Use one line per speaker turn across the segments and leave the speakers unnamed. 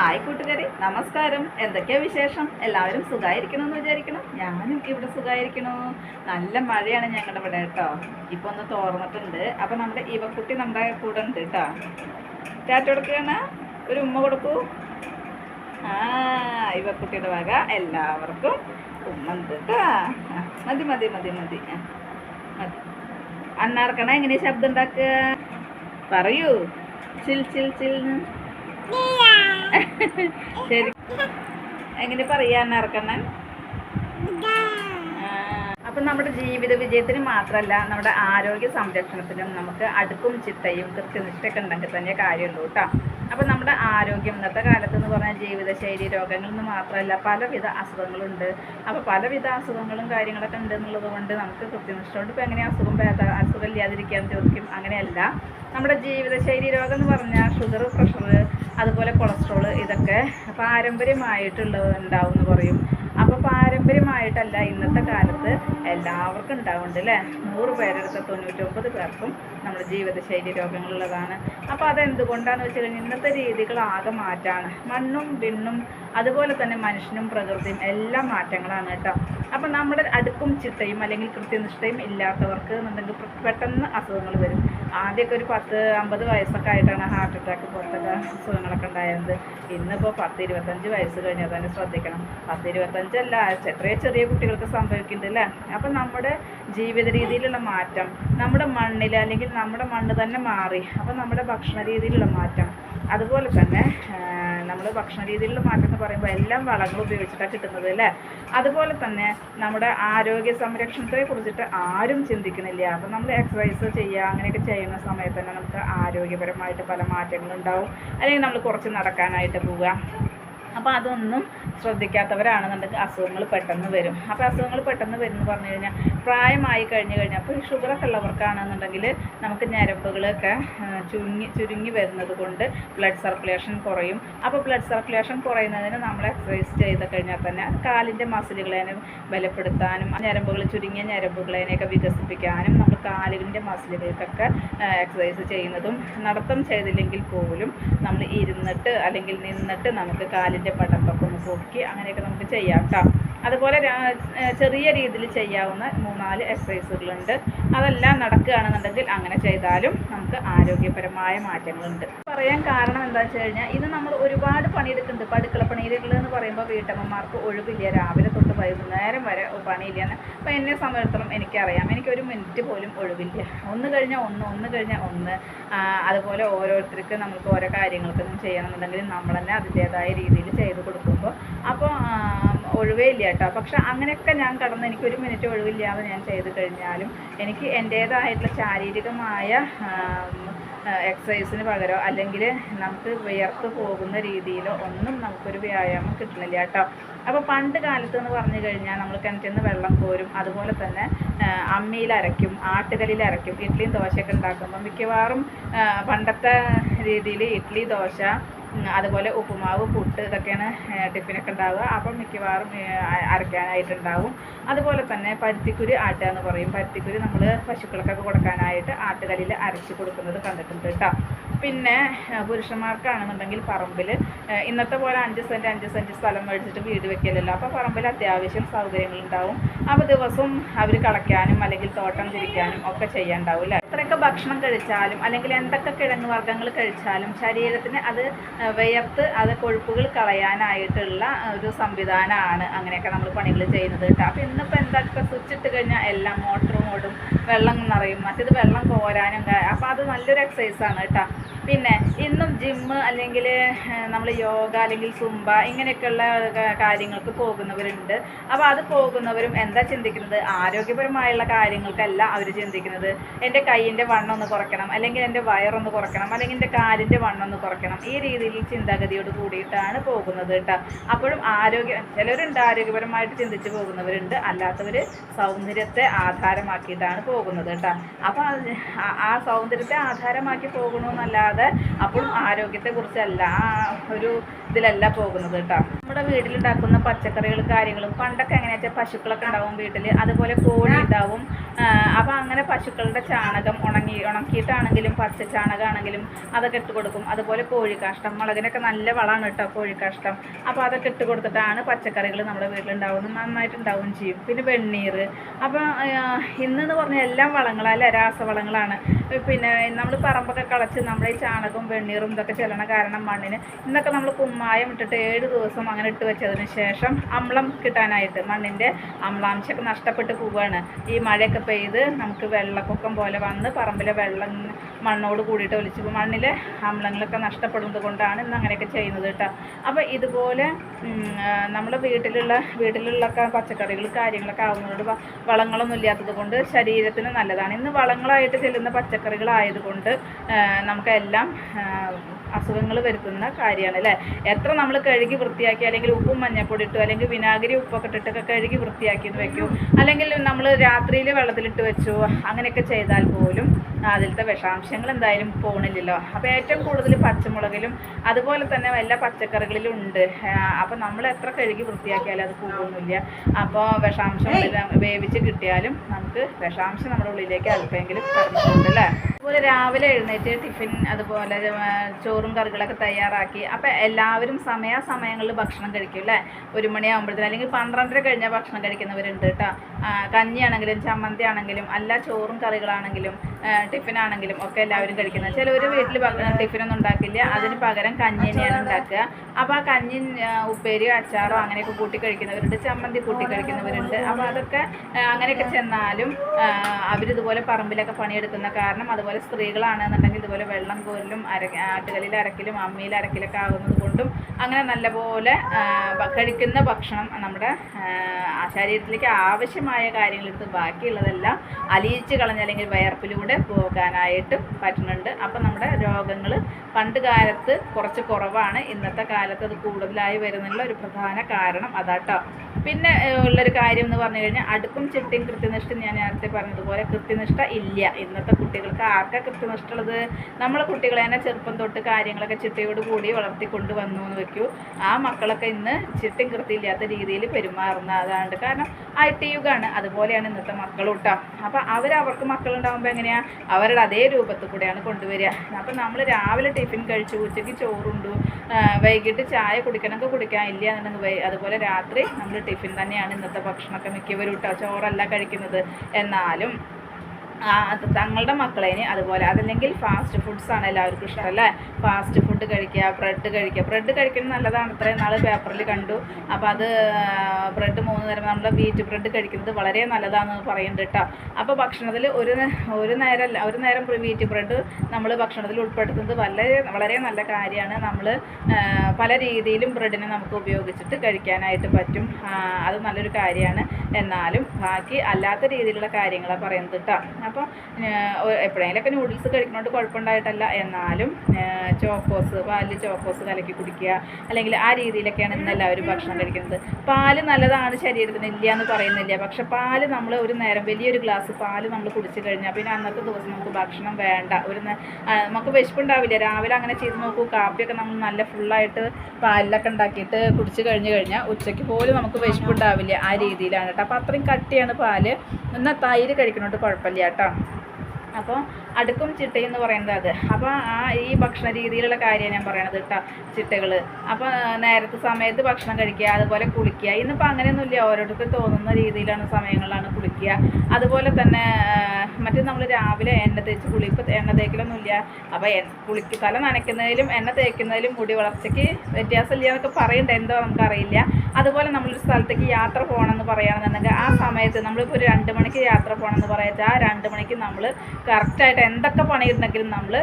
Hi കൂട്ടുകാരി നമസ്കാരം. എന്തൊക്കെയാ വിശേഷം? എല്ലാവരും സുഖമായിരിക്കണം എന്ന് വിചാരിക്കണം ഞാനും ഇവിടെ സുഖമായിരിക്കണു നല്ല മഴയാണ് ഞങ്ങളുടെ ഇവിടെ കേട്ടോ. ഇപ്പൊ ഒന്ന് തോർന്നിട്ടുണ്ട്. അപ്പൊ നമ്മുടെ ഇവക്കുട്ടി നമ്മുടെ കൂടെ ഉണ്ട് കേട്ടോ. ചാറ്റ കൊടുക്കുകയാണ്. ഒരു ഉമ്മ കൊടുക്കൂ. ആ ഇവക്കുട്ടിയുടെ വക എല്ലാവർക്കും ഉമ്മ ഉണ്ട് കേട്ടാ. മതി മതി മതി മതി. മതി. അണ്ണാർക്കണ എങ്ങനെയാ ശബ്ദം ഉണ്ടാക്കുക? പറയൂ. ചിൽ ചിൽ ചിൽ. ശരി. എങ്ങനെ പറയാ അണ്ണാർക്കണ്ണൻ അപ്പം നമ്മുടെ ജീവിത വിജയത്തിന് മാത്രമല്ല നമ്മുടെ ആരോഗ്യ സംരക്ഷണത്തിനും നമുക്ക് അടുക്കും ചിട്ടയും കൃത്യനിഷ്ഠയൊക്കെ ഉണ്ടെങ്കിൽ തന്നെ കാര്യമുള്ളൂ കേട്ടോ അപ്പം നമ്മുടെ ആരോഗ്യം ഇന്നത്തെ കാലത്ത് എന്ന് പറഞ്ഞാൽ ജീവിതശൈലി രോഗങ്ങളിൽ മാത്രമല്ല പലവിധ അസുഖങ്ങളുണ്ട്. അപ്പോൾ പലവിധ അസുഖങ്ങളും കാര്യങ്ങളൊക്കെ ഉണ്ട് എന്നുള്ളത് കൊണ്ട് നമുക്ക് കൃത്യനിഷ്ഠ കൊണ്ട് ഇപ്പോൾ എങ്ങനെ അസുഖം ഭേദ അസുഖം ഇല്ലാതിരിക്കാൻ ചോദിക്കും അങ്ങനെയല്ല. നമ്മുടെ ജീവിതശൈലി രോഗം എന്ന് പറഞ്ഞാൽ ഷുഗർ പ്രഷർ അതുപോലെ കൊളസ്ട്രോൾ ഇതൊക്കെ പാരമ്പര്യമായിട്ടുള്ളത് ഉണ്ടാവും എന്ന് പറയും. പാരമ്പര്യമായിട്ടല്ല ഇന്നത്തെ കാലത്ത് എല്ലാവർക്കും ഉണ്ടാവുന്നുണ്ട് അല്ലേ നൂറ് പേരെടുത്ത തൊണ്ണൂറ്റൊമ്പത് പേർക്കും നമ്മുടെ ജീവിതശൈലി രോഗങ്ങളുള്ളതാണ്. അപ്പോൾ അതെന്തുകൊണ്ടാണെന്ന് വെച്ച് കഴിഞ്ഞാൽ ഇന്നത്തെ രീതികൾ ആകെ മാറ്റാണ്. മണ്ണും വിണ്ണും അതുപോലെ തന്നെ മനുഷ്യനും പ്രകൃതിയും എല്ലാം മാറ്റങ്ങളാണ് കേട്ടോ. അപ്പോൾ നമ്മുടെ അടുക്കും ചിട്ടയും അല്ലെങ്കിൽ കൃത്യനിഷ്ഠയും ഇല്ലാത്തവർക്ക് എന്നുണ്ടെങ്കിൽ പെട്ടെന്ന് അസുഖങ്ങൾ വരും. ആദ്യമൊക്കെ ഒരു പത്ത് അമ്പത് വയസ്സൊക്കെ ആയിട്ടാണ് ഹാർട്ട് അറ്റാക്ക് പോലത്തെ അസുഖങ്ങളൊക്കെ ഉണ്ടായത് ഇന്നിപ്പോൾ പത്ത് ഇരുപത്തഞ്ച് വയസ്സ് കഴിഞ്ഞാൽ തന്നെ ശ്രദ്ധിക്കണം. പത്ത് ഇരുപത്തഞ്ചല്ല ചെറിയ ചെറിയ കുട്ടികൾക്ക് സംഭവിക്കുന്നുണ്ട് അല്ലേ? അപ്പം നമ്മുടെ ജീവിത രീതിയിലുള്ള മാറ്റം നമ്മുടെ മണ്ണിൽ അല്ലെങ്കിൽ നമ്മുടെ മണ്ണ് തന്നെ മാറി അപ്പം നമ്മുടെ ഭക്ഷണ രീതിയിലുള്ള മാറ്റം. അതുപോലെ തന്നെ നമ്മൾ ഭക്ഷണ രീതിയിലുള്ള മാറ്റം എന്ന് പറയുമ്പോൾ എല്ലാം വളങ്ങൾ ഉപയോഗിച്ചിട്ടാണ് കിട്ടുന്നത് അല്ലേ? അതുപോലെ തന്നെ നമ്മുടെ ആരോഗ്യ സംരക്ഷണത്തെ കുറിച്ചിട്ട് ആരും ചിന്തിക്കുന്നില്ല അപ്പം നമ്മൾ എക്സസൈസ് ചെയ്യുക അങ്ങനെയൊക്കെ ചെയ്യുന്ന സമയത്ത് തന്നെ നമുക്ക് ആരോഗ്യപരമായിട്ട് പല മാറ്റങ്ങളുണ്ടാവും. അല്ലെങ്കിൽ നമ്മൾ കുറച്ച് നടക്കാനായിട്ട് പോവുക. അപ്പോൾ അതൊന്നും ശ്രദ്ധിക്കാത്തവരാണെന്നുണ്ടെങ്കിൽ അസുഖങ്ങൾ പെട്ടെന്ന് വരും. അപ്പോൾ അസുഖങ്ങൾ പെട്ടെന്ന് വരും എന്ന് പറഞ്ഞു കഴിഞ്ഞാൽ പ്രായമായി കഴിഞ്ഞ് കഴിഞ്ഞാൽ അപ്പോൾ ഈ ഷുഗറൊക്കെ ഉള്ളവർക്കാണെന്നുണ്ടെങ്കിൽ നമുക്ക് ഞരമ്പുകളൊക്കെ ചുരുങ്ങി ചുരുങ്ങി വരുന്നത് കൊണ്ട് ബ്ലഡ് സർക്കുലേഷൻ കുറയും. അപ്പോൾ ബ്ലഡ് സർക്കുലേഷൻ കുറയുന്നതിന് നമ്മൾ എക്സസൈസ് ചെയ്ത് കഴിഞ്ഞാൽ തന്നെ കാലിന്റെ മസിലുകളെ ബലപ്പെടുത്താനും ഞരമ്പുകൾ ചുരുങ്ങിയ ഞരമ്പുകളെയൊക്കെ വികസിപ്പിക്കാനും നമ്മൾ കാലിന്റെ മസിലുകൾക്കൊക്കെ എക്സസൈസ് ചെയ്യുന്നതും നടത്തം ചെയ്തില്ലെങ്കിൽ പോലും നമ്മൾ ഇരുന്നിട്ട് അല്ലെങ്കിൽ നിന്നിട്ട് നമുക്ക് കാലിന്റെ പടപ്പൊക്കെ ഒന്ന് പൊക്കി അങ്ങനെയൊക്കെ നമുക്ക് ചെയ്യാം കേട്ടോ അതുപോലെ ചെറിയ രീതിയിൽ ചെയ്യാവുന്ന മൂന്നാൽ എക്സസൈസുകളുണ്ട് അതെല്ലാം നടക്കുകയാണെന്നുണ്ടെങ്കിൽ അങ്ങനെ ചെയ്താലും നമുക്ക് ആരോഗ്യപരമായ മാറ്റങ്ങളുണ്ട്. പറയാൻ കാരണം എന്താ വെച്ച് കഴിഞ്ഞാൽ ഇത് നമ്മൾ ഒരുപാട് പണിയെടുക്കുന്നുണ്ട്. അടുക്കള പണിയിലുകൾ എന്ന് പറയുമ്പോൾ വീട്ടമ്മമാർക്ക് ഒഴിവില്ല. രാവിലെ തൊട്ട് വൈകുന്നേരം വരെ പണിയില്ലെന്ന്. അപ്പോൾ എന്നെ സംബന്ധിച്ചിടത്തോളം എനിക്കറിയാം. എനിക്കൊരു മിനിറ്റ് പോലും ഒഴിവില്ല. ഒന്ന് കഴിഞ്ഞാൽ ഒന്ന് ഒന്ന് കഴിഞ്ഞാൽ ഒന്ന്. അതുപോലെ ഓരോരുത്തർക്ക് നമുക്ക് ഓരോ കാര്യങ്ങൾക്കൊന്നും ചെയ്യണമെന്നുണ്ടെങ്കിൽ നമ്മൾ തന്നെ അതിന്റേതായ രീതിയിൽ ചെയ്ത് കൊടുക്കുമ്പോൾ. അപ്പോൾ ഒഴിവേ ഇല്ല കേട്ടോ. പക്ഷെ അങ്ങനെയൊക്കെ ഞാൻ കടന്ന് എനിക്കൊരു മിനിറ്റ് ഒഴിവില്ലാതെ ഞാൻ ചെയ്ത് കഴിഞ്ഞാലും എനിക്ക് എന്റേതായിട്ടുള്ള ശാരീരികമായ എക്സസൈസിന് പകരമോ അല്ലെങ്കിൽ നമുക്ക് വിയർത്ത് പോകുന്ന രീതിയിലോ ഒന്നും നമുക്കൊരു വ്യായാമം കിട്ടുന്നില്ല കേട്ടോ. അപ്പോൾ പണ്ട് കാലത്ത് എന്ന് പറഞ്ഞു കഴിഞ്ഞാൽ നമ്മൾ കിണറ്റിൽ നിന്ന് വെള്ളം കോരും. അതുപോലെ തന്നെ അമ്മിയിൽ അരയ്ക്കും ആട്ടുകല്ലിൽ അരയ്ക്കും ഇഡ്ഡലിയും ദോശയൊക്കെ ഉണ്ടാക്കുമ്പോൾ മിക്കവാറും പണ്ടത്തെ രീതിയിൽ ഇഡ്ഡലി ദോശ അതുപോലെ ഉപ്പുമാവ് പുട്ട് ഇതൊക്കെയാണ് ടിഫിനൊക്കെ ഉണ്ടാവുക. അപ്പം മിക്കവാറും അരയ്ക്കാനായിട്ടുണ്ടാവും. അതുപോലെ തന്നെ പരുത്തിക്കുരി ആട്ടുക എന്ന് പറയും. പരുത്തിക്കുരി നമ്മൾ പശുക്കൾക്കൊക്കെ കൊടുക്കാനായിട്ട് ആട്ടുകല്ലിൽ അരച്ച് കൊടുക്കുന്നത് കണ്ടിട്ടുണ്ട് കേട്ടോ. പിന്നെ പുരുഷന്മാർക്കാണെന്നുണ്ടെങ്കിൽ പറമ്പിൽ ഇന്നത്തെ പോലെ അഞ്ച് സെന്റ് അഞ്ച് സെന്റ് സ്ഥലം മേടിച്ചിട്ട് വീട് വെക്കലല്ലോ. അപ്പോൾ പറമ്പിൽ അത്യാവശ്യം സൗകര്യങ്ങളുണ്ടാവും അപ്പോൾ ദിവസവും അവർ കളയ്ക്കാനും അല്ലെങ്കിൽ തോട്ടം തിരിക്കാനും ഒക്കെ ചെയ്യാണ്ടാവില്ല എത്രയൊക്കെ ഭക്ഷണം കഴിച്ചാലും അല്ലെങ്കിൽ എന്തൊക്കെ കിഴങ്ങ് വർഗങ്ങൾ കഴിച്ചാലും ശരീരത്തിന് അത് വിയർത്ത് അത് കൊഴുപ്പുകൾ കളയാനായിട്ടുള്ള ഒരു സംവിധാനമാണ് അങ്ങനെയൊക്കെ നമ്മൾ പണികൾ ചെയ്യുന്നത് കേട്ടോ. അപ്പോൾ ഇന്നിപ്പോൾ എന്തൊക്കെ സ്വിച്ച് ഇട്ട് കഴിഞ്ഞാൽ എല്ലാം മോട്ടറും ഓടും വെള്ളം നിറയും മറ്റേത് വെള്ളം കോരാനും അപ്പോൾ അത് നല്ലൊരു എക്സസൈസാണ് കേട്ടോ. പിന്നെ ഇന്നും ജിമ്മ് അല്ലെങ്കിൽ നമ്മൾ യോഗ അല്ലെങ്കിൽ സുംബ ഇങ്ങനെയൊക്കെയുള്ള കാര്യങ്ങൾക്ക് പോകുന്നവരുണ്ട്. അപ്പോൾ അത് പോകുന്നവരും എന്താ ചിന്തിക്കുന്നത്? ആരോഗ്യപരമായുള്ള കാര്യങ്ങൾക്കല്ല അവർ ചിന്തിക്കുന്നത്. എന്റെ കൈയിന്റെ വണ്ണം ഒന്ന് കുറയ്ക്കണം അല്ലെങ്കിൽ എന്റെ വയറൊന്ന് കുറയ്ക്കണം അല്ലെങ്കിൽ എന്റെ കാലിന്റെ വണ്ണം ഒന്ന് കുറയ്ക്കണം. ഈ രീതിയിൽ ചിന്താഗതിയോട് കൂടിയിട്ടാണ് പോകുന്നത് കേട്ടോ. അപ്പോഴും ആരോഗ്യ ചിലരുണ്ട് ആരോഗ്യപരമായിട്ട് ചിന്തിച്ച് പോകുന്നവരുണ്ട്. അല്ലാത്തവർ സൗന്ദര്യത്തെ ആധാരമാക്കിയിട്ടാണ് പോകുന്നത് കേട്ടോ. അപ്പോൾ ആ സൗന്ദര്യത്തെ ആധാരമാക്കി പോകണമെന്നല്ലാതെ അപ്പോഴും ആരോഗ്യത്തെക്കുറിച്ചല്ല. ആ ഒരു ഒരു ഇതിലല്ല പോകുന്നത് കേട്ടോ. നമ്മുടെ വീട്ടിലുണ്ടാക്കുന്ന പച്ചക്കറികളും കാര്യങ്ങളും പണ്ടൊക്കെ എങ്ങനെയാ പശുക്കളൊക്കെ ഉണ്ടാവും വീട്ടിൽ അതുപോലെ കോഴി ഉണ്ടാവും അപ്പോൾ അങ്ങനെ പശുക്കളുടെ ചാണകം ഉണങ്ങി ഉണക്കിയിട്ടാണെങ്കിലും പച്ച ചാണകമാണെങ്കിലും അതൊക്കെ ഇട്ട് കൊടുക്കും. അതുപോലെ കോഴിക്കാഷ്ടം മുളകിനൊക്കെ നല്ല വളമാണ് കേട്ടോ കോഴിക്കാഷ്ടം അപ്പോൾ അതൊക്കെ ഇട്ട് കൊടുത്തിട്ടാണ് പച്ചക്കറികൾ നമ്മുടെ വീട്ടിലുണ്ടാവുന്നത്. നന്നായിട്ട് ഉണ്ടാവുകയും ചെയ്യും. പിന്നെ വെണ്ണീർ. അപ്പോൾ ഇന്നെന്ന് പറഞ്ഞാൽ എല്ലാം വളങ്ങളല്ല രാസവളങ്ങളാണ്. പിന്നെ നമ്മൾ പറമ്പൊക്കെ കളച്ച് നമ്മുടെ ഈ ചാണകവും വെണ്ണീറും ഇതൊക്കെ ചെല്ലണ കാരണം മണ്ണിന് ഇന്നൊക്കെ നമ്മൾ കുമ്മായം ഇട്ടിട്ട് ഏഴ് ദിവസം അങ്ങനെ ഇട്ട് വെച്ചതിന് ശേഷം അമ്ലം കിട്ടാനായിട്ട് മണ്ണിന്റെ അമ്ലാംശമൊക്കെ നഷ്ടപ്പെട്ട് പോവുകയാണ്. ഈ മഴയൊക്കെ പെയ്ത് നമുക്ക് വെള്ളപ്പൊക്കം പോലെ വന്ന് പറമ്പിലെ വെള്ളം മണ്ണോട് കൂടിയിട്ട് ഒലിച്ച് മണ്ണിലെ അമ്ലങ്ങളൊക്കെ നഷ്ടപ്പെടുന്നത് കൊണ്ടാണ് ഇന്ന് അങ്ങനെയൊക്കെ ചെയ്യുന്നത് കേട്ടോ. അപ്പോൾ ഇതുപോലെ നമ്മുടെ വീട്ടിലുള്ള വീട്ടിലുള്ള പച്ചക്കറികൾ കാര്യങ്ങളൊക്കെ ആവുന്നതുകൊണ്ട് വളങ്ങളൊന്നും ഇല്ലാത്തത് കൊണ്ട് ശരീരത്തിന് നല്ലതാണ്. ഇന്ന് വളങ്ങളായിട്ട് ചെല്ലുന്ന പച്ചക്കറികളായതുകൊണ്ട് നമുക്കെല്ലാം അസുഖങ്ങൾ വരുത്തുന്ന കാര്യമാണ് അല്ലേ? എത്ര നമ്മൾ കഴുകി വൃത്തിയാക്കി അല്ലെങ്കിൽ ഉപ്പും മഞ്ഞപ്പൊടി ഇട്ടു അല്ലെങ്കിൽ വിനാഗിരി ഉപ്പൊക്കെ ഇട്ടിട്ടൊക്കെ കഴുകി വൃത്തിയാക്കി വെക്കൂ. അല്ലെങ്കിൽ നമ്മൾ രാത്രിയിൽ വെള്ളത്തിലിട്ട് വെച്ചു അങ്ങനെയൊക്കെ ചെയ്താൽ പോലും അതിലത്തെ വിഷാംശങ്ങൾ എന്തായാലും പോണില്ലല്ലോ. അപ്പോൾ ഏറ്റവും കൂടുതൽ പച്ചമുളകിലും അതുപോലെ തന്നെ എല്ലാ പച്ചക്കറികളിലും ഉണ്ട്. അപ്പോൾ നമ്മൾ എത്ര കഴുകി വൃത്തിയാക്കിയാലും അത് പോകുന്നില്ല അപ്പോൾ വിഷാംശം വേവിച്ച് കിട്ടിയാലും നമുക്ക് വിഷാംശം നമ്മുടെ ഉള്ളിലേക്ക് അല്പമെങ്കിലും കടന്നിട്ടുണ്ട് അല്ലേ? അതുപോലെ രാവിലെ എഴുന്നേറ്റ് ടിഫിൻ അതുപോലെ ചോറും കറികളൊക്കെ തയ്യാറാക്കി. അപ്പം എല്ലാവരും സമയാസമയങ്ങളിൽ ഭക്ഷണം കഴിക്കും അല്ലേ? ഒരു മണിയാകുമ്പോഴത്തേന് അല്ലെങ്കിൽ പന്ത്രണ്ടര കഴിഞ്ഞാൽ ഭക്ഷണം കഴിക്കുന്നവരുണ്ട് കേട്ടോ. കഞ്ഞിയാണെങ്കിലും ചമ്മന്തി ആണെങ്കിലും അല്ല ചോറും കറികളാണെങ്കിലും ടിഫിനാണെങ്കിലും ഒക്കെ എല്ലാവരും കഴിക്കുന്നത്. ഒരു വീട്ടിൽ ടിഫിനൊന്നും ഉണ്ടാക്കില്ല. അതിന് പകരം കഞ്ഞി തന്നെയാണ് ഉണ്ടാക്കുക. അപ്പോൾ ആ കഞ്ഞി ഉപ്പേരിയോ അച്ചാറോ അങ്ങനെയൊക്കെ കൂട്ടി കഴിക്കുന്നവരുണ്ട്. ചമ്മന്തി കൂട്ടി കഴിക്കുന്നവരുണ്ട്. അപ്പോൾ അതൊക്കെ അങ്ങനെയൊക്കെ ചെന്നാലും അവരിതുപോലെ പറമ്പിലൊക്കെ പണിയെടുക്കുന്ന കാരണം അതുപോലെ സ്ത്രീകളാണെന്നുണ്ടെങ്കിൽ ഇതുപോലെ വെള്ളം കോരലും അര ആട്ടുകലിൽ അരക്കലും അമ്മിയിൽ അരക്കലൊക്കെ ആകുന്നത് കൊണ്ടും അങ്ങനെ നല്ലപോലെ കഴിക്കുന്ന ഭക്ഷണം നമ്മുടെ ശരീരത്തിലേക്ക് ആവശ്യമായ കാര്യങ്ങളെടുത്ത് ബാക്കിയുള്ളതെല്ലാം അലിയിച്ച് കളഞ്ഞ അല്ലെങ്കിൽ വയർപ്പിലൂടെ പോകാനായിട്ട് പറ്റുന്നുണ്ട്. അപ്പം നമ്മുടെ രോഗങ്ങൾ പണ്ട് കാലത്ത് കുറച്ച് കുറവാണ്. ഇന്നത്തെ കാലത്ത് അത് കൂടുതലായി വരുന്നുള്ള ഒരു പ്രധാന കാരണം അതാട്ടോ. പിന്നെ ഉള്ളൊരു കാര്യം എന്ന് പറഞ്ഞു കഴിഞ്ഞാൽ അടുക്കും ചിട്ടയും കൃത്യനിഷ്ഠ ഞാൻ നേരത്തെ പറഞ്ഞതുപോലെ കൃത്യനിഷ്ഠ ഇല്ല. ഇന്നത്തെ കുട്ടികൾക്ക് ആർക്കാ കൃത്യനിഷ്ഠ ഉള്ളത് നമ്മളെ കുട്ടികളെ തന്നെ ചെറുപ്പം തൊട്ട് കാര്യങ്ങളൊക്കെ ചിട്ടയോട് കൂടി വളർത്തിക്കൊണ്ട് വന്നു എന്ന് വെക്കൂ. ആ മക്കളൊക്കെ ഇന്ന് ചിട്ടയും കൃത്യമില്ലാത്ത രീതിയിൽ പെരുമാറുന്ന അതാണ്ട് കാരണം ഐ ടി യുഗാണ്. അതുപോലെയാണ് ഇന്നത്തെ മക്കളും കേട്ടോ അവർ അവർക്ക് മക്കളുണ്ടാകുമ്പോൾ എങ്ങനെയാണ് അവരുടെ അതേ രൂപത്തിൽ കൂടെയാണ് കൊണ്ടുവരിക. അപ്പം നമ്മൾ രാവിലെ ടിഫിൻ കഴിച്ചു ഉച്ചയ്ക്ക് ചോറുണ്ടു. വൈകിട്ട് ചായ കുടിക്കണമെങ്കിൽ കുടിക്കാൻ ഇല്ല എന്നുണ്ടെങ്കിൽ അതുപോലെ രാത്രി നമ്മൾ ടിഫിൻ തന്നെയാണ് ഇന്നത്തെ ഭക്ഷണമൊക്കെ മിക്കവരും കേട്ടോ ചോറല്ല കഴിക്കുന്നത്. എന്നാലും തങ്ങളുടെ മക്കളേന് അതുപോലെ. അതല്ലെങ്കിൽ ഫാസ്റ്റ് ഫുഡ്സ് ആണ് എല്ലാവർക്കും ഇഷ്ടം അല്ലേ? ഫാസ്റ്റ് ഫുഡ് കഴിക്കുക ബ്രെഡ് കഴിക്കുക. ബ്രെഡ് കഴിക്കുന്നത് നല്ലതാണ്. ഇത്രയും നാൾ പേപ്പറിൽ കണ്ടു. അപ്പോൾ അത് ബ്രെഡ് മൂന്ന് നേരം നമ്മൾ വീറ്റ് ബ്രെഡ് കഴിക്കുന്നത് വളരെ നല്ലതാണെന്ന് പറയുന്നുണ്ട് കേട്ടോ. അപ്പോൾ ഭക്ഷണത്തിൽ ഒരു ഒരു നേരം ഒരു നേരം വീറ്റ് ബ്രെഡ് നമ്മൾ ഭക്ഷണത്തിൽ ഉൾപ്പെടുത്തുന്നത് വളരെ വളരെ നല്ല കാര്യമാണ്. നമ്മൾ പല രീതിയിലും ബ്രെഡിനെ നമുക്ക് ഉപയോഗിച്ചിട്ട് കഴിക്കാനായിട്ട് പറ്റും. അത് നല്ലൊരു കാര്യമാണ്. എന്നാലും ബാക്കി അല്ലാത്ത രീതിയിലുള്ള കാര്യങ്ങളാണ് പറയുന്നത് കേട്ടോ അപ്പോൾ എപ്പോഴെങ്കിലൊക്കെ നൂഡിൽസ് കഴിക്കുന്നതുകൊണ്ട് കുഴപ്പമുണ്ടായിട്ടല്ല എന്നാലും ചോക്കോസ് പാലിൽ ചോക്കോസ് കലക്കി കുടിക്കുക. അല്ലെങ്കിൽ ആ രീതിയിലൊക്കെയാണ് ഇന്ന് എല്ലാവരും ഭക്ഷണം കഴിക്കുന്നത്. പാൽ നല്ലതാണ് ശരീരത്തിന്. ഇല്ല എന്ന് പറയുന്നില്ല. പക്ഷെ പാൽ നമ്മൾ ഒരു നേരം വലിയൊരു ഗ്ലാസ് പാൽ നമ്മൾ കുടിച്ചു കഴിഞ്ഞാൽ പിന്നെ അന്നത്തെ ദിവസം നമുക്ക് ഭക്ഷണം വേണ്ട. ഒരു നമുക്ക് വിശപ്പുണ്ടാവില്ല. രാവിലെ അങ്ങനെ ചെയ്ത് നോക്കൂ. കാപ്പിയൊക്കെ നമ്മൾ നല്ല ഫുള്ളായിട്ട് പാലിലൊക്കെ ഉണ്ടാക്കിയിട്ട് കുടിച്ച് കഴിഞ്ഞ് കഴിഞ്ഞാൽ ഉച്ചയ്ക്ക് പോലും നമുക്ക് വിശപ്പുണ്ടാവില്ല. ആ രീതിയിലാണ് കേട്ടോ. അപ്പോൾ അത്രയും കട്ടിയാണ് പാൽ. എന്നാൽ തൈര് കഴിക്കണോട്ട് കുഴപ്പമില്ല കേട്ടോ. അപ്പോൾ അടുക്കും ചിട്ടയും എന്ന് പറയുന്നത് അത്. അപ്പോൾ ആ ഈ ഭക്ഷണ രീതിയിലുള്ള കാര്യമാണ് ഞാൻ പറയണത് കേട്ടോ ചിട്ടകൾ അപ്പോൾ നേരത്തെ സമയത്ത് ഭക്ഷണം കഴിക്കുക അതുപോലെ കുളിക്കുക. ഇന്നിപ്പോൾ അങ്ങനെയൊന്നുമില്ല. ഓരോരുത്തർക്ക് തോന്നുന്ന രീതിയിലാണ് സമയങ്ങളിലാണ് കുളിക്കുക. അതുപോലെ തന്നെ മറ്റേ നമ്മൾ രാവിലെ എണ്ണ തേച്ച് കുളി ഇപ്പോൾ എണ്ണ തേക്കലൊന്നുമില്ല. അപ്പോൾ കുളിക്ക് തല നനയ്ക്കുന്നതിലും എണ്ണ തേക്കുന്നതിലും മുടി വളർച്ചയ്ക്ക് വ്യത്യാസമില്ല എന്നൊക്കെ പറയണ്ട. എന്തോ നമുക്കറിയില്ല. അതുപോലെ നമ്മളൊരു സ്ഥലത്തേക്ക് യാത്ര പോകണമെന്ന് പറയുകയാണെന്നുണ്ടെങ്കിൽ ആ സമയത്ത് നമ്മളിപ്പോൾ ഒരു രണ്ട് മണിക്ക് യാത്ര പോകണമെന്ന് പറയാച്ചാൽ ആ രണ്ട് മണിക്ക് നമ്മൾ കറക്റ്റായിട്ട് എന്തൊക്കെ പണിയുണ്ടെങ്കിലും നമ്മൾ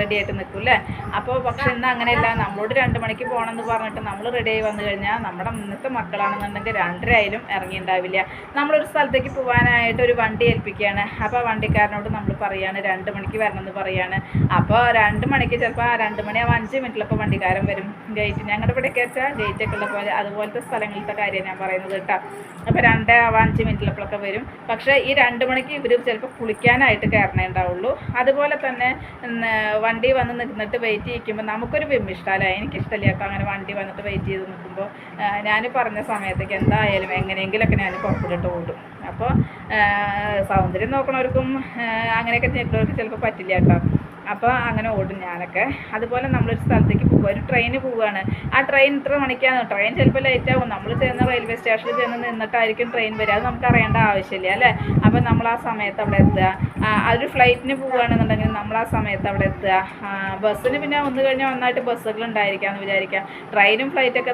റെഡി ആയിട്ട് നിൽക്കും അല്ലേ അപ്പോൾ പക്ഷെ ഇന്ന് അങ്ങനെയല്ല. നമ്മളോട് രണ്ട് മണിക്ക് പോകണമെന്ന് പറഞ്ഞിട്ട് നമ്മൾ റെഡി ആയി വന്നു കഴിഞ്ഞാൽ നമ്മുടെ ഇന്നത്തെ മക്കളാണെന്നുണ്ടെങ്കിൽ രണ്ടര ആയാലും ഇറങ്ങിയിട്ടുണ്ടാവില്ല നമ്മളൊരു സ്ഥലത്തേക്ക് പോകാനായിട്ട് ഒരു വണ്ടി ഏൽപ്പിക്കുകയാണ്. അപ്പോൾ ആ വണ്ടിക്കാരനോട് നമ്മൾ പറയാണ് രണ്ട് മണിക്ക് വരണമെന്ന് പറയാണ്. അപ്പോൾ രണ്ട് മണിക്ക് ചിലപ്പോൾ ആ രണ്ട് മണിയാവും അഞ്ച് മിനിറ്റിലപ്പോൾ വണ്ടിക്കാരൻ വരും. ഗേറ്റ് ഞങ്ങളുടെ ഇവിടെയൊക്കെ വെച്ചാൽ ഗേറ്റൊക്കെ ഉള്ള പോലെ അതുപോലത്തെ സ്ഥലങ്ങളിലത്തെ കാര്യം ഞാൻ പറയുന്നത് കേട്ടോ. അപ്പോൾ രണ്ട് അഞ്ച് മിനിറ്റിലപ്പോഴൊക്കെ വരും. പക്ഷേ ഈ രണ്ട് മണിക്ക് ഇവർ ചിലപ്പോൾ കുളിക്കാനായിട്ട് കയറണേ ഉണ്ടാവുള്ളൂ. അതുപോലെ തന്നെ വണ്ടി വന്ന് നിന്നിട്ട് വെയിറ്റ് ചെയ്യിക്കുമ്പോൾ നമുക്കൊരു ബിംബിഷ്ടമല്ല എനിക്കിഷ്ടമല്ല അപ്പോൾ അങ്ങനെ വണ്ടി വന്നിട്ട് വെയിറ്റ് ചെയ്ത് നിൽക്കുമ്പോൾ ഞാൻ പറഞ്ഞ സമയത്തേക്ക് എന്തായാലും എങ്ങനെയെങ്കിലൊക്കെ ഞാൻ പുറത്തിലിട്ട് ഓടും. അപ്പോൾ സൗന്ദര്യം നോക്കണവർക്കും അങ്ങനെയൊക്കെ നിൽക്കുന്നവർക്ക് ചിലപ്പോൾ പറ്റില്ല കേട്ടോ. അപ്പോൾ അങ്ങനെ ഓടും ഞാനൊക്കെ. അതുപോലെ നമ്മളൊരു സ്ഥലത്തേക്ക് പോകുക ഒരു ട്രെയിന് പോവുകയാണ്. ആ ട്രെയിൻ ഇത്ര മണിക്കാണ്. ട്രെയിൻ ചിലപ്പോൾ ലേറ്റ് ആവും. നമ്മൾ ചെന്ന് റെയിൽവേ സ്റ്റേഷനിൽ ചെന്ന് നിന്നിട്ടായിരിക്കും ട്രെയിൻ വരിക. അത് നമുക്ക് അറിയേണ്ട ആവശ്യമില്ല അല്ലേ? അപ്പോൾ നമ്മൾ ആ സമയത്ത് അവിടെ എത്തുക. അതൊരു ഫ്ലൈറ്റിന് പോവുകയാണെന്നുണ്ടെങ്കിൽ നമ്മൾ ആ സമയത്ത് അവിടെ എത്തുക. ബസ്സിന് പിന്നെ വന്നു കഴിഞ്ഞാൽ ഒന്നായിട്ട് ബസ്സുകൾ ഉണ്ടായിരിക്കാമെന്ന് വിചാരിക്കാം. ട്രെയിനും ഫ്ലൈറ്റൊക്കെ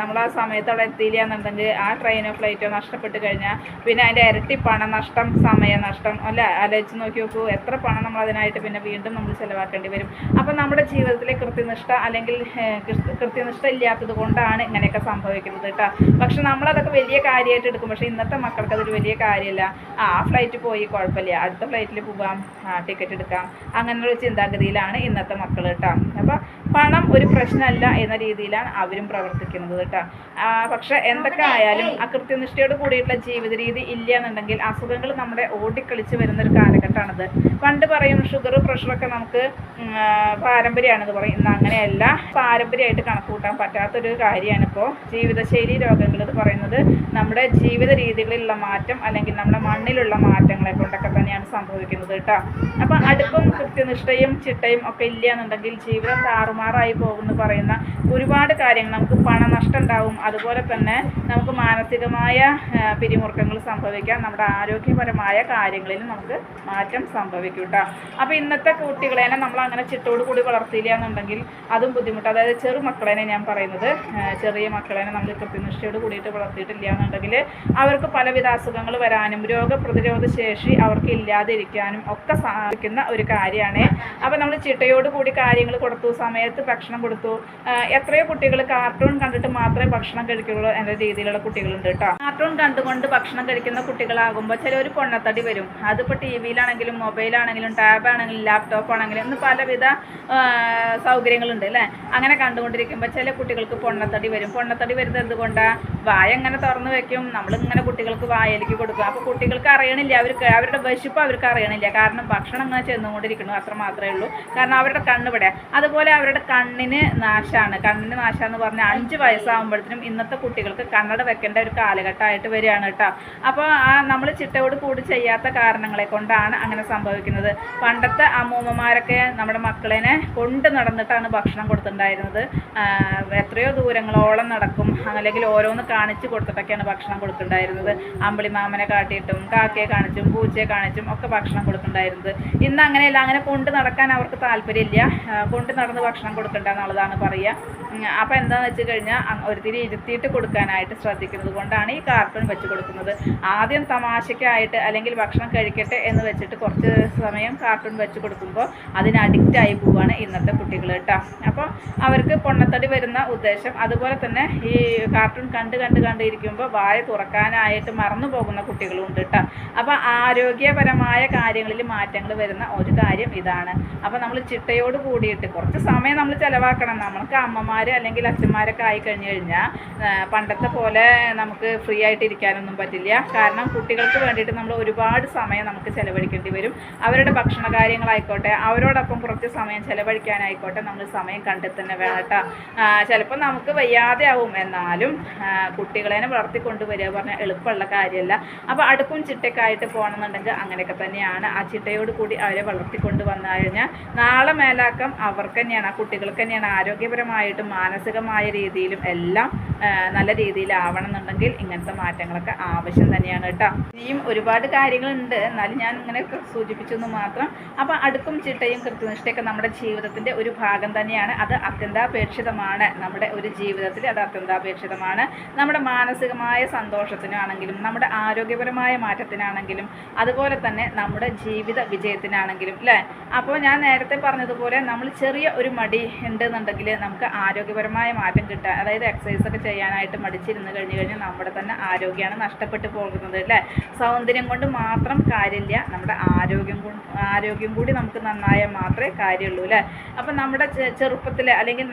നമ്മൾ ആ സമയത്ത് അവിടെ എത്തിയില്ല എന്നുണ്ടെങ്കിൽ ആ ട്രെയിനോ ഫ്ലൈറ്റോ നഷ്ടപ്പെട്ട് കഴിഞ്ഞാൽ പിന്നെ അതിന്റെ ഇരട്ടി പണം നഷ്ടം സമയനഷ്ടം അല്ല? ആലോചിച്ച് നോക്കി നോക്കൂ. എത്ര പണം നമ്മൾ അതിനായിട്ട് പിന്നെ വീണ്ടും നമ്മൾ ചിലവാക്കേണ്ടി വരും. അപ്പം നമ്മുടെ ജീവിതത്തിലെ കൃത്യനിഷ്ഠ അല്ലെങ്കിൽ കൃ- കൃത്യനിഷ്ഠ ഇല്ലാത്തത് കൊണ്ടാണ് ഇങ്ങനെയൊക്കെ സംഭവിക്കുന്നത് കേട്ടോ. പക്ഷെ നമ്മളതൊക്കെ വലിയ കാര്യമായിട്ട് എടുക്കും. പക്ഷേ ഇന്നത്തെ മക്കൾക്ക് അതൊരു വലിയ കാര്യമില്ല. ആ ഫ്ലൈറ്റ് പോയി കുഴപ്പമില്ല. അടുത്ത ഫ്ലൈറ്റിൽ പോകാം ടിക്കറ്റ് എടുക്കാം. അങ്ങനെയുള്ള ചിന്താഗതിയിലാണ് ഇന്നത്തെ മക്കൾ കേട്ടോ. അപ്പോൾ പണം ഒരു പ്രശ്നമല്ല എന്ന രീതിയിലാണ് അവരും പ്രവർത്തിക്കുന്നത് കേട്ടോ. പക്ഷെ എന്തൊക്കെ ആയാലും ആ കൃത്യനിഷ്ഠയോട് കൂടിയിട്ടുള്ള ജീവിത രീതി ഇല്ല എന്നുണ്ടെങ്കിൽ അസുഖങ്ങൾ നമ്മുടെ ഓടിക്കളിച്ച് വരുന്ന ഒരു കാലഘട്ടമാണിത്. പണ്ട് പറയും ഷുഗർ പ്രഷറൊക്കെ നമുക്ക് പാരമ്പര്യമാണെന്ന് പറയും. ഇന്ന് അങ്ങനെയല്ല. പാരമ്പര്യമായിട്ട് കണക്ക് കൂട്ടാൻ പറ്റാത്തൊരു കാര്യമാണ് ഇപ്പോൾ ജീവിതശൈലി രോഗങ്ങൾ എന്ന് പറയുന്നത്. നമ്മുടെ ജീവിത രീതികളിലുള്ള മാറ്റം അല്ലെങ്കിൽ നമ്മുടെ മണ്ണിലുള്ള മാറ്റങ്ങളെ കൊണ്ടൊക്കെ തന്നെയാണ് സംഭവിക്കുന്നത് കേട്ടോ. അപ്പം അടുപ്പും കൃത്യനിഷ്ഠയും ചിട്ടയും ഒക്കെ ഇല്ല എന്നുണ്ടെങ്കിൽ ജീവിതം താറുമാറായി പോകുമെന്ന് പറയുന്ന ഒരുപാട് കാര്യങ്ങൾ. നമുക്ക് പണനഷ്ടം ഉണ്ടാവും അതുപോലെ തന്നെ നമുക്ക് മാനസികമായ പിരിമുറുക്കങ്ങൾ സംഭവിക്കാം. നമ്മുടെ ആരോഗ്യപരമായ കാര്യങ്ങളിൽ നമുക്ക് മാറ്റം സംഭവിക്കും കേട്ടോ അപ്പോൾ ഇന്നത്തെ കുട്ടികളെ നമ്മൾ അങ്ങനെ ചിട്ടോട് കൂടി വളർത്തിയില്ല എന്നുണ്ടെങ്കിൽ അതും ബുദ്ധിമുട്ട്. അതായത് ചെറു മക്കളേനെ ഞാൻ പറയുന്നത് ചെറിയ മക്കളേനെ നമ്മൾ കൃത്യനിഷ്ഠയോട് കൂടിയിട്ട് വളർത്തിയിട്ടില്ല എന്നുണ്ടെങ്കിൽ അവർക്ക് പലവിധ അസുഖങ്ങൾ വരാനും രോഗപ്രതിരോധ ശേഷി അവർക്ക് ഇല്ലാതിരിക്കാനും ഒക്കെ സാധിക്കുന്ന ഒരു കാര്യമാണ്. അപ്പോൾ നമ്മൾ ചിട്ടയോട് കൂടി കാര്യങ്ങൾ കൊടുത്തു സമയത്ത് ഭക്ഷണം കൊടുത്തു. എത്രയോ കുട്ടികൾ കാർട്ടൂൺ കണ്ടിട്ട് മാത്രമേ ഭക്ഷണം കഴിക്കുള്ളൂ എന്ന രീതിയിലുള്ള കുട്ടികളുണ്ട് കേട്ടോ കാർട്ടൂൺ കണ്ടുകൊണ്ട് ഭക്ഷണം കഴിക്കുന്ന കുട്ടികളാകുമ്പോൾ ചിലർ പൊണ്ണത്തടി വരും. അതിപ്പോൾ ടി വിയിലാണെങ്കിലും മൊബൈലാണെങ്കിലും ടാബ് ആണെങ്കിലും ലാപ്ടോപ്പ് ആണെങ്കിലും ഇന്ന് പലവിധ സൗകര്യങ്ങളുണ്ട് അല്ലേ? അങ്ങനെ കണ്ടുകൊണ്ടിരിക്കുമ്പോൾ ചില കുട്ടികൾക്ക് പൊണ്ണത്തടി വരും. പൊണ്ണത്തടി വരുന്നത് എന്തുകൊണ്ടാണ് വായ ഇങ്ങനെ തുറന്നു വെക്കും? നമ്മളിങ്ങനെ കുട്ടികൾക്ക് വായയിലേക്ക് കൊടുക്കും. അപ്പോൾ കുട്ടികൾക്ക് അറിയണില്ല. അവർക്ക് അവരുടെ വിശപ്പ് അവർക്ക് അറിയണില്ല. കാരണം ഭക്ഷണം ഇങ്ങനെ ചെന്നുകൊണ്ടിരിക്കുന്നു അത്ര മാത്രമേ ഉള്ളൂ. കാരണം അവരുടെ കണ്ണിവിടെ അതുപോലെ അവരുടെ കണ്ണിന് നാശമാണ് കണ്ണിന് നാശമെന്ന് പറഞ്ഞ അഞ്ച് വയസ്സാകുമ്പോഴത്തേനും ഇന്നത്തെ കുട്ടികൾക്ക് കണ്ണട വെക്കേണ്ട ഒരു കാലഘട്ടമായിട്ട് വരികയാണ് കേട്ടോ. അപ്പോൾ ആ നമ്മൾ ചിട്ടയോട് കൂടി ചെയ്യാത്ത കാരണങ്ങളെ കൊണ്ടാണ് അങ്ങനെ സംഭവിക്കുന്നത്. പണ്ടത്തെ അമ്മൂമ്മമാരൊക്കെ നമ്മുടെ മക്കളെ കൊണ്ട് നടന്നിട്ടാണ് ഭക്ഷണം കൊടുത്തിട്ടുണ്ടായിരുന്നത്. എത്രയോ ദൂരങ്ങളോളം നടക്കും. അല്ലെങ്കിൽ ഓരോന്ന് കാണിച്ചു കൊടുത്തിട്ടൊക്കെയാണ് ഭക്ഷണം കൊടുത്തിട്ടുണ്ടായിരുന്നത്. അമ്പിളിമാമനെ കാട്ടിയിട്ടും കാക്കയെ കാണിച്ചും പൂച്ചയെ കാണിച്ചും ഒക്കെ ഭക്ഷണം കൊടുത്തിട്ടുണ്ടായിരുന്നത്. ഇന്ന് അങ്ങനെയല്ല. അങ്ങനെ കൊണ്ട് നടക്കാൻ അവർക്ക് താല്പര്യമില്ല. കൊണ്ട് നടന്ന് ഭക്ഷണം കൊടുക്കണ്ട എന്നുള്ളതാണ് പറയുക. അപ്പോൾ എന്താണെന്ന് വെച്ച് കഴിഞ്ഞാൽ ഒരുത്തിരി ഇരുത്തിയിട്ട് കൊടുക്കാനായിട്ട് ശ്രദ്ധിക്കുന്നത് കൊണ്ടാണ് ഈ കാർട്ടൂൺ വെച്ച് കൊടുക്കുന്നത്. ആദ്യം തമാശയ്ക്കായിട്ട് അല്ലെങ്കിൽ ഭക്ഷണം കഴിക്കട്ടെ എന്ന് വെച്ചിട്ട് കുറച്ച് സമയം കാർട്ടൂൺ വെച്ച് കൊടുക്കുമ്പോൾ അതിന് അഡിക്റ്റ് ആയി പോവുകയാണ് ഇന്നത്തെ കുട്ടികൾ കേട്ടോ അപ്പോൾ അവർക്ക് പൊണ്ണത്തടി വരുന്ന ഉദ്ദേശം അതുപോലെ തന്നെ ഈ കാർട്ടൂൺ കണ്ട് കണ്ട് കണ്ടിരിക്കുമ്പോൾ വായ തുറക്കാനായിട്ട് മറന്നു പോകുന്ന കുട്ടികളും ഉണ്ട് കേട്ടോ അപ്പോൾ ആരോഗ്യപരമായ കാര്യങ്ങളിൽ മാറ്റങ്ങൾ വരുന്ന ഒരു കാര്യം ഇതാണ്. അപ്പോൾ നമ്മൾ ചിട്ടയോട് കൂടിയിട്ട് കുറച്ച് സമയം നമ്മൾ ചിലവാക്കണം നമ്മൾക്ക് അമ്മമാർ അല്ലെങ്കിൽ അച്ഛന്മാരൊക്കെ ആയി കഴിഞ്ഞു കഴിഞ്ഞാൽ പണ്ടത്തെ പോലെ നമുക്ക് ഫ്രീ ആയിട്ട് ഇരിക്കാനൊന്നും പറ്റില്ല. കാരണം കുട്ടികൾക്ക് വേണ്ടിയിട്ട് നമ്മൾ ഒരുപാട് സമയം നമുക്ക് ചിലവഴിക്കേണ്ടി വരും. അവരുടെ ഭക്ഷണ കാര്യങ്ങളായിക്കോട്ടെ അവരോടൊപ്പം കുറച്ച് സമയം ചിലവഴിക്കാനായിക്കോട്ടെ നമ്മൾ സമയം കണ്ടെത്തന്നെ വേണം ചിലപ്പോൾ നമുക്ക് വയ്യാതെ ആവും എന്നാലും കുട്ടികളെ വളർത്തിക്കൊണ്ടുവരിക പറഞ്ഞാൽ എളുപ്പമുള്ള കാര്യമല്ല അപ്പോൾ അടുക്കും ചിട്ടക്കായിട്ട് പോകണമെന്നുണ്ടെങ്കിൽ അങ്ങനെയൊക്കെ തന്നെയാണ്. ആ ചിട്ടയോട് കൂടി അവരെ വളർത്തിക്കൊണ്ട് വന്നു കഴിഞ്ഞാൽ നാളെ മേലാക്കം അവർക്ക് തന്നെയാണ്. ആ കുട്ടികൾക്ക് തന്നെയാണ് ആരോഗ്യപരമായിട്ടും മാനസികമായ രീതിയിലും എല്ലാം നല്ല രീതിയിലാവണം എന്നുണ്ടെങ്കിൽ ഇങ്ങനത്തെ മാറ്റങ്ങളൊക്കെ ആവശ്യം തന്നെയാണ് കേട്ടോ. ഇനിയും ഒരുപാട് കാര്യങ്ങളുണ്ട്. എന്നാലും ഞാൻ ഇങ്ങനെയൊക്കെ സൂചിപ്പിച്ചെന്ന് മാത്രം. അപ്പോൾ അടുക്കും ചിട്ടയും കൃത്യനിഷ്ഠയൊക്കെ നമ്മുടെ ജീവിതത്തിന്റെ ഒരു ഭാഗം തന്നെയാണ്. അത് അത്യന്താപേക്ഷിതമാണ്. നമ്മുടെ ഒരു ജീവിതത്തിൽ അത് അത്യന്താപേക്ഷിതമാണ്. നമ്മുടെ മാനസികമായ സന്തോഷത്തിനാണെങ്കിലും നമ്മുടെ ആരോഗ്യപരമായ മാറ്റത്തിനാണെങ്കിലും അതുപോലെ തന്നെ നമ്മുടെ ജീവിത വിജയത്തിനാണെങ്കിലും അല്ലേ അപ്പോൾ ഞാൻ നേരത്തെ പറഞ്ഞതുപോലെ നമ്മൾ ചെറിയ ഒരു മടി ഉണ്ടെന്നുണ്ടെങ്കിൽ നമുക്ക് ആരോഗ്യപരമായ മാറ്റം കിട്ടാൻ അതായത് എക്സസൈസ് ഒക്കെ ചെയ്യാനായിട്ട് മടിച്ചിരുന്ന് കഴിഞ്ഞ് കഴിഞ്ഞാൽ നമ്മുടെ തന്നെ ആരോഗ്യമാണ് നഷ്ടപ്പെട്ടു പോകുന്നത് അല്ലേ? സൗന്ദര്യം കൊണ്ട് മാത്രം കാര്യമില്ല നമ്മുടെ ആരോഗ്യം ആരോഗ്യം കൂടി നമുക്ക് നന്നായാൽ മാത്രമേ കാര്യമുള്ളൂ അല്ലേ? അപ്പം നമ്മുടെ ചെറുപ്പത്തിൽ അല്ലെങ്കിൽ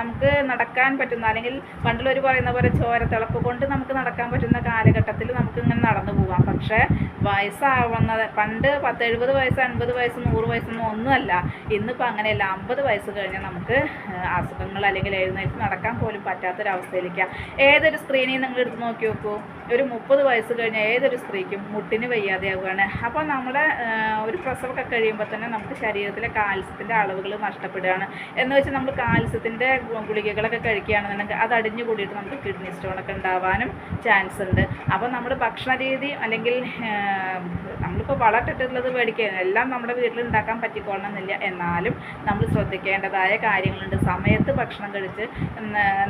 നമുക്ക് നടക്കാൻ പറ്റുന്ന അല്ലെങ്കിൽ പണ്ടുള്ളവർ പറയുന്ന പോലെ ചോര തിളപ്പ് കൊണ്ട് നമുക്ക് നടക്കാൻ പറ്റുന്ന കാലഘട്ടത്തിൽ നമുക്ക് ഇങ്ങനെ നടന്നു പോകാം. പക്ഷേ വയസ്സാവുന്നത് പണ്ട് പത്ത് എഴുപത് വയസ്സ് അൻപത് വയസ്സ് നൂറ് വയസ്സൊന്നും ഒന്നുമല്ല. ഇന്നിപ്പോൾ അങ്ങനെയല്ല. അമ്പത് വയസ്സ് കഴിഞ്ഞാൽ നമുക്ക് അസുഖങ്ങൾ അല്ലെങ്കിൽ എഴുന്നേറ്റ് നടക്കാൻ പോലും പറ്റാത്തൊരവസ്ഥയിലേക്കാണ് ഏതൊരു സ്ക്രീനിൽ നിങ്ങൾ എടുത്ത് നോക്കി നോക്കൂ ഒരു മുപ്പത് വയസ്സ് കഴിഞ്ഞ ഏതൊരു സ്ത്രീക്കും മുട്ടിന് വയ്യാതെയാവുകയാണ്. അപ്പോൾ നമ്മുടെ ഒരു പ്രസവമൊക്കെ കഴിയുമ്പോൾ തന്നെ നമുക്ക് ശരീരത്തിലെ കാൽസ്യത്തിന്റെ അളവുകൾ നഷ്ടപ്പെടുകയാണ്. എന്ന് വെച്ചാൽ നമ്മൾ കാൽസ്യത്തിന്റെ ഗുളികകളൊക്കെ കഴിക്കുകയാണെന്നുണ്ടെങ്കിൽ അത് അടിഞ്ഞു കൂടിയിട്ട് നമുക്ക് കിഡ്നി സ്റ്റോണൊക്കെ ഉണ്ടാവാനും ചാൻസ് ഉണ്ട്. അപ്പോൾ നമ്മുടെ ഭക്ഷണ രീതി അല്ലെങ്കിൽ നമ്മളിപ്പോൾ വളർത്തിട്ടുള്ളത് മേടിക്കുക എല്ലാം നമ്മുടെ വീട്ടിൽ ഉണ്ടാക്കാൻ പറ്റിക്കൊള്ളണമെന്നില്ല എന്നാലും നമ്മൾ ശ്രദ്ധിക്കേണ്ടതായ കാര്യങ്ങളുണ്ട്. സമയത്ത് ഭക്ഷണം കഴിച്ച്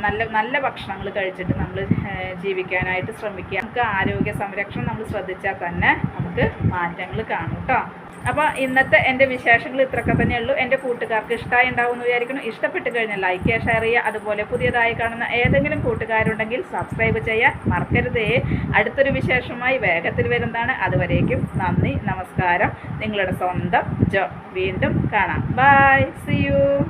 നല്ല നല്ല ഭക്ഷണങ്ങൾ കഴിച്ചിട്ട് നമ്മൾ ജീവിക്കാനായിട്ട് ശ്രമിക്കുക. നമുക്ക് ആരോഗ്യ സംരക്ഷണം നമ്മൾ ശ്രദ്ധിച്ചാൽ തന്നെ നമുക്ക് മാറ്റങ്ങൾ കാണും കേട്ടോ അപ്പോൾ ഇന്നത്തെ എന്റെ വിശേഷങ്ങൾ ഇത്രയൊക്കെ തന്നെയുള്ളൂ എന്റെ കൂട്ടുകാർക്ക് ഇഷ്ടമായി ഉണ്ടാവും എന്ന് വിചാരിക്കണം ഇഷ്ടപ്പെട്ട് കഴിഞ്ഞാൽ ലൈക്ക് ഷെയർ ചെയ്യുക. അതുപോലെ പുതിയതായി കാണുന്ന ഏതെങ്കിലും കൂട്ടുകാരുണ്ടെങ്കിൽ സബ്സ്ക്രൈബ് ചെയ്യാൻ മറക്കരുതേ. അടുത്തൊരു വിശേഷമായി വേഗത്തിൽ വരുന്നതാണ്. അതുവരേക്കും നന്ദി നമസ്കാരം. നിങ്ങളുടെ സ്വന്തം ജോ. വീണ്ടും കാണാം. By C U